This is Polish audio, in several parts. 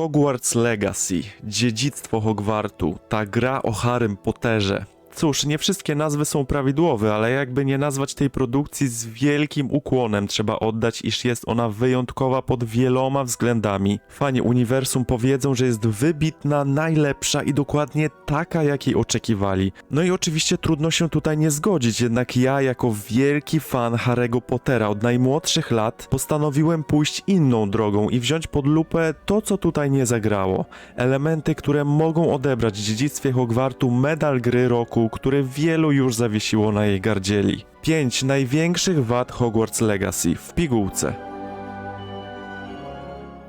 Hogwarts Legacy, dziedzictwo Hogwartu, ta gra o Harrym Potterze. Cóż, nie wszystkie nazwy są prawidłowe, ale jakby nie nazwać tej produkcji z wielkim ukłonem, trzeba oddać, iż jest ona wyjątkowa pod wieloma względami. Fani uniwersum powiedzą, że jest wybitna, najlepsza i dokładnie taka, jakiej oczekiwali. No i oczywiście trudno się tutaj nie zgodzić, jednak ja, jako wielki fan Harry'ego Pottera od najmłodszych lat, postanowiłem pójść inną drogą i wziąć pod lupę to, co tutaj nie zagrało. Elementy, które mogą odebrać dziedzictwie Hogwartu medal gry roku, który wielu już zawiesiło na jej gardzieli. 5 największych wad Hogwarts Legacy w pigułce.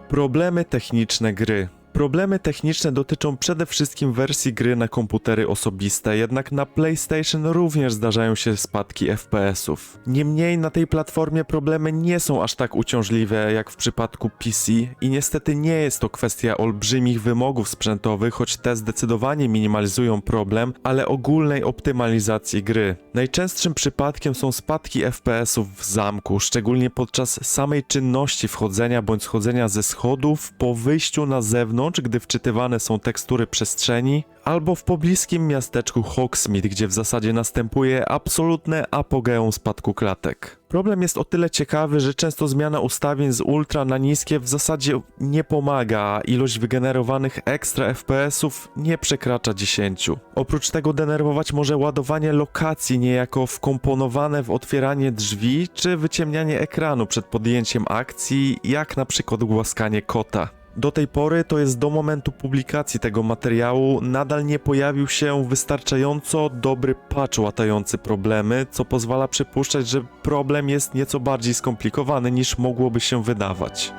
Problemy techniczne gry. Problemy techniczne dotyczą przede wszystkim wersji gry na komputery osobiste, jednak na PlayStation również zdarzają się spadki FPS-ów. Niemniej na tej platformie problemy nie są aż tak uciążliwe jak w przypadku PC i niestety nie jest to kwestia olbrzymich wymogów sprzętowych, choć te zdecydowanie minimalizują problem, ale ogólnej optymalizacji gry. Najczęstszym przypadkiem są spadki FPS-ów w zamku, szczególnie podczas samej czynności wchodzenia bądź schodzenia ze schodów po wyjściu na zewnątrz, gdy wczytywane są tekstury przestrzeni, albo w pobliskim miasteczku Hogsmeade, gdzie w zasadzie następuje absolutne apogeum spadku klatek. Problem jest o tyle ciekawy, że często zmiana ustawień z ultra na niskie w zasadzie nie pomaga, a ilość wygenerowanych ekstra FPS-ów nie przekracza 10. Oprócz tego denerwować może ładowanie lokacji niejako wkomponowane w otwieranie drzwi, czy wyciemnianie ekranu przed podjęciem akcji, jak na przykład głaskanie kota. Do tej pory, to jest do momentu publikacji tego materiału, nadal nie pojawił się wystarczająco dobry patch łatający problemy, co pozwala przypuszczać, że problem jest nieco bardziej skomplikowany niż mogłoby się wydawać.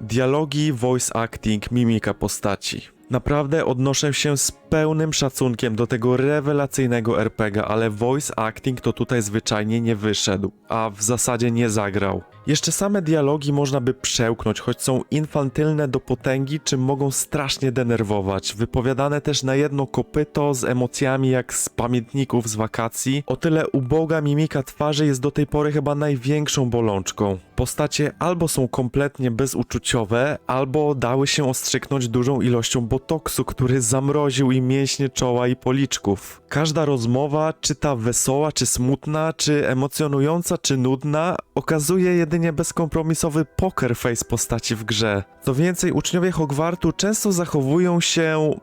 Dialogi, voice acting, mimika postaci. Naprawdę odnoszę się z pełnym szacunkiem do tego rewelacyjnego RPGa, ale voice acting to tutaj zwyczajnie nie wyszedł, a w zasadzie nie zagrał. Jeszcze same dialogi można by przełknąć, choć są infantylne do potęgi, czym mogą strasznie denerwować. Wypowiadane też na jedno kopyto z emocjami jak z pamiętników z wakacji. O tyle uboga mimika twarzy jest do tej pory chyba największą bolączką. Postacie albo są kompletnie bezuczuciowe, albo dały się ostrzyknąć dużą ilością botoksu, który zamroził im mięśnie czoła i policzków. Każda rozmowa, czy ta wesoła, czy smutna, czy emocjonująca, czy nudna, okazuje jedynie bezkompromisowy poker face postaci w grze. Co więcej, uczniowie Hogwartu często zachowują się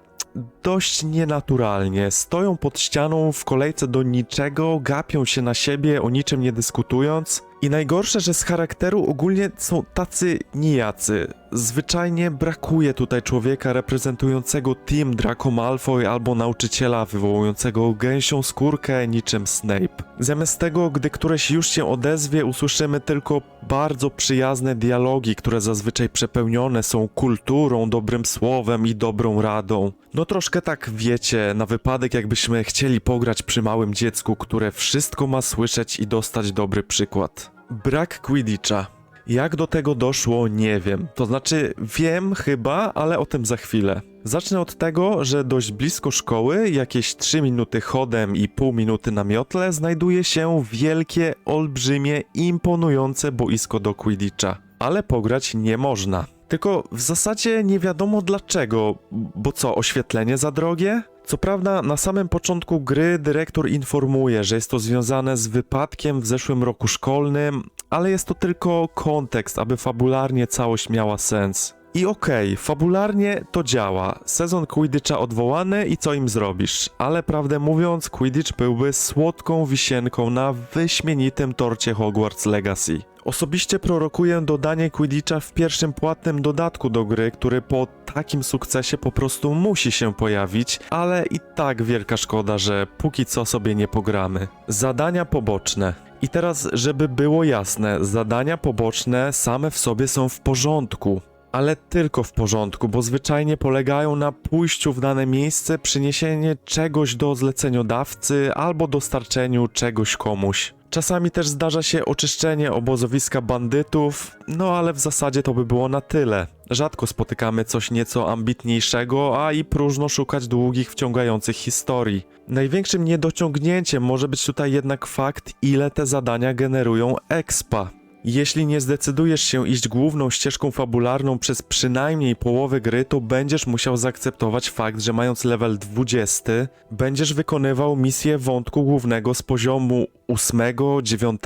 dość nienaturalnie. Stoją pod ścianą w kolejce do niczego, gapią się na siebie, o niczym nie dyskutując. I najgorsze, że z charakteru ogólnie są tacy nijacy. Zwyczajnie brakuje tutaj człowieka reprezentującego Team Draco Malfoy albo nauczyciela wywołującego gęsią skórkę niczym Snape. Zamiast tego, gdy któreś już się odezwie, usłyszymy tylko bardzo przyjazne dialogi, które zazwyczaj przepełnione są kulturą, dobrym słowem i dobrą radą. No troszkę tak wiecie, na wypadek jakbyśmy chcieli pograć przy małym dziecku, które wszystko ma słyszeć i dostać dobry przykład. Brak Quidditcha. Jak do tego doszło, nie wiem. To znaczy, wiem chyba, ale o tym za chwilę. Zacznę od tego, że dość blisko szkoły, jakieś 3 minuty chodem i pół minuty na miotle, znajduje się wielkie, olbrzymie, imponujące boisko do Quidditcha. Ale pograć nie można. Tylko w zasadzie nie wiadomo dlaczego, bo co, oświetlenie za drogie? Co prawda, na samym początku gry dyrektor informuje, że jest to związane z wypadkiem w zeszłym roku szkolnym, ale jest to tylko kontekst, aby fabularnie całość miała sens. I okej, fabularnie to działa. Sezon Quidditcha odwołany i co im zrobisz? Ale prawdę mówiąc, Quidditch byłby słodką wisienką na wyśmienitym torcie Hogwarts Legacy. Osobiście prorokuję dodanie Quidditcha w pierwszym płatnym dodatku do gry, który po takim sukcesie po prostu musi się pojawić, ale i tak wielka szkoda, że póki co sobie nie pogramy. Zadania poboczne. I teraz, żeby było jasne, zadania poboczne same w sobie są w porządku. Ale tylko w porządku, bo zwyczajnie polegają na pójściu w dane miejsce, przyniesienie czegoś do zleceniodawcy albo dostarczeniu czegoś komuś. Czasami też zdarza się oczyszczenie obozowiska bandytów, no ale w zasadzie to by było na tyle. Rzadko spotykamy coś nieco ambitniejszego, a i próżno szukać długich, wciągających historii. Największym niedociągnięciem może być tutaj jednak fakt, ile te zadania generują expa. Jeśli nie zdecydujesz się iść główną ścieżką fabularną przez przynajmniej połowę gry, to będziesz musiał zaakceptować fakt, że mając level 20, będziesz wykonywał misję wątku głównego z poziomu 8, 9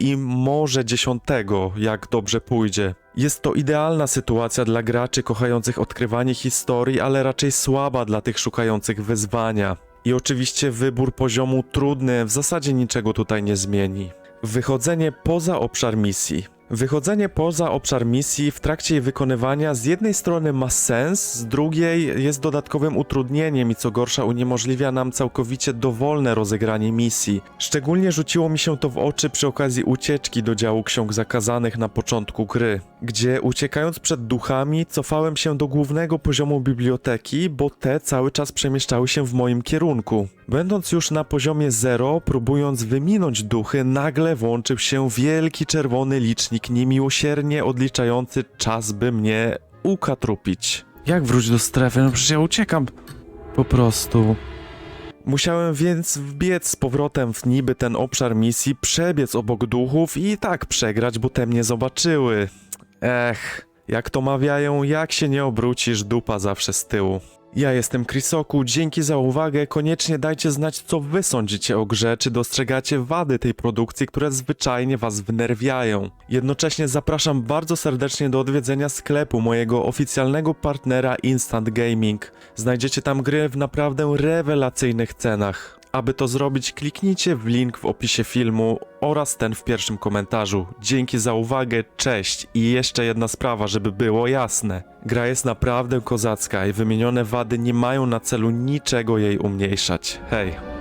i może 10, jak dobrze pójdzie. Jest to idealna sytuacja dla graczy kochających odkrywanie historii, ale raczej słaba dla tych szukających wyzwania. I oczywiście wybór poziomu trudny w zasadzie niczego tutaj nie zmieni. Wychodzenie poza obszar misji. Wychodzenie poza obszar misji w trakcie jej wykonywania z jednej strony ma sens, z drugiej jest dodatkowym utrudnieniem i co gorsza uniemożliwia nam całkowicie dowolne rozegranie misji. Szczególnie rzuciło mi się to w oczy przy okazji ucieczki do działu ksiąg zakazanych na początku gry, gdzie uciekając przed duchami cofałem się do głównego poziomu biblioteki, bo te cały czas przemieszczały się w moim kierunku. Będąc już na poziomie 0, próbując wyminąć duchy, nagle włączył się wielki czerwony licznik niemiłosiernie odliczający czas, by mnie ukatrupić. Jak wrócić do strefy? No przecież ja uciekam. Po prostu. Musiałem więc wbiec z powrotem w niby ten obszar misji, przebiec obok duchów i tak przegrać, bo te mnie zobaczyły. Ech, jak to mawiają, jak się nie obrócisz, dupa zawsze z tyłu. Ja jestem Krisoku, dzięki za uwagę, koniecznie dajcie znać co wy sądzicie o grze, czy dostrzegacie wady tej produkcji, które zwyczajnie was wnerwiają. Jednocześnie zapraszam bardzo serdecznie do odwiedzenia sklepu mojego oficjalnego partnera Instant Gaming. Znajdziecie tam gry w naprawdę rewelacyjnych cenach. Aby to zrobić, kliknijcie w link w opisie filmu oraz ten w pierwszym komentarzu. Dzięki za uwagę, cześć i jeszcze jedna sprawa, żeby było jasne. Gra jest naprawdę kozacka i wymienione wady nie mają na celu niczego jej umniejszać. Hej!